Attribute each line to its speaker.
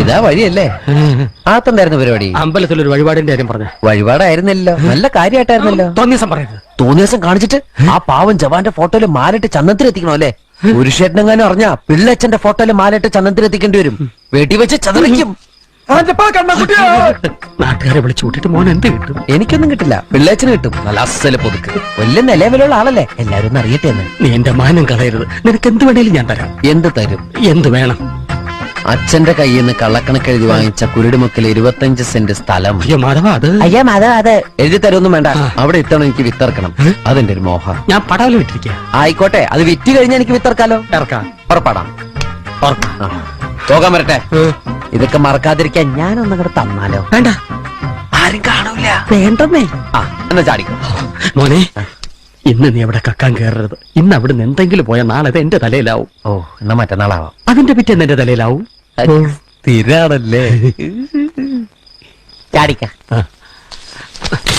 Speaker 1: ഇതാ വഴിയല്ലേ? ആത്തണ്ടായിരുന്നു പരിപാടി?
Speaker 2: അമ്പലത്തിൽ ഒരു വഴിപാടിന്റെ കാര്യം പറഞ്ഞു.
Speaker 1: വഴിപാടായിരുന്നല്ലോ. നല്ല കാര്യമായിട്ടായിരുന്നല്ലോ
Speaker 2: തോന്നിയസം
Speaker 1: പറയുന്നത് തോന്നിയസം കാണിച്ചിട്ട് ആ പാവം ജവാന്റെ ഫോട്ടോയിൽ മാലിട്ട് ചന്ദനത്തിൽ എത്തിക്കണോ അല്ലേ പുരുഷേട്ടനെങ്ങാനും അറിഞ്ഞ പിള്ളച്ചന്റെ ഫോട്ടോയിൽ മാലിട്ട് ചന്ദനത്തിൽ എത്തിക്കേണ്ടി വരും. വെടിവെച്ച് ചതറിക്കും.
Speaker 2: നാട്ടുകാരെ വിളിച്ചു കൂട്ടിട്ട് മോൻ എന്ത് കിട്ടും?
Speaker 1: എനിക്കൊന്നും കിട്ടില്ല. പിള്ളേച്ചന് കിട്ടും. നല്ല അസൽ പുതുക്ക്. വലിയ നിലവിലുള്ള ആളല്ലേ? എല്ലാരും ഒന്ന് അറിയട്ടെ എന്ന്.
Speaker 2: നീ എന്റെ മാനം കളയരുത്. നിനക്ക് എന്ത് വേണേലും ഞാൻ തരാം.
Speaker 1: എന്ത് തരും?
Speaker 2: എന്ത് വേണം?
Speaker 1: അച്ഛന്റെ കയ്യിൽ നിന്ന് കള്ളക്കണക്ക് എഴുതി വാങ്ങിച്ച കുരുടിമുക്കിൽ ഇരുപത്തഞ്ച് സെന്റ് സ്ഥലം.
Speaker 2: അയ്യോ മാധവ അത്
Speaker 1: അയ്യാ അതെ അത് എഴുതി തരൊന്നും വേണ്ട. അവിടെ ഇത്തവണ എനിക്ക് വിത്തർക്കണം അതെന്റെ ഒരു മോഹ.
Speaker 2: ഞാൻ പടവല വിട്ടിരിക്കുക
Speaker 1: ആയിക്കോട്ടെ അത് വിറ്റ് കഴിഞ്ഞാൽ എനിക്ക് വിത്തർക്കാലോ
Speaker 2: ഇറക്കാം.
Speaker 1: പുറപ്പെടാം. പോകാൻ വരട്ടെ. ഇതൊക്കെ മറക്കാതിരിക്കാൻ ഞാനൊന്നും കൂടെ തന്നാലോ?
Speaker 2: വേണ്ട.
Speaker 1: ആരും കാണൂല.
Speaker 2: വേണ്ടെന്നേ
Speaker 1: ആ എന്നാ ചാടിക്കോ.
Speaker 2: മോനെ ഇന്ന് നീ അവിടെ കക്കാൻ കയറരുത് ഇന്ന് അവിടുന്ന് എന്തെങ്കിലും പോയാൽ നാളെ അത് എന്റെ തലയിലാവും.
Speaker 1: ഓ എന്നാ മറ്റന്നാളാവാം.
Speaker 2: അതിന്റെ പിറ്റേന്ന് എന്റെ തലയിലാവും.
Speaker 1: സ്ഥിരാണല്ലേ. ചാടിക്ക.
Speaker 2: ആ.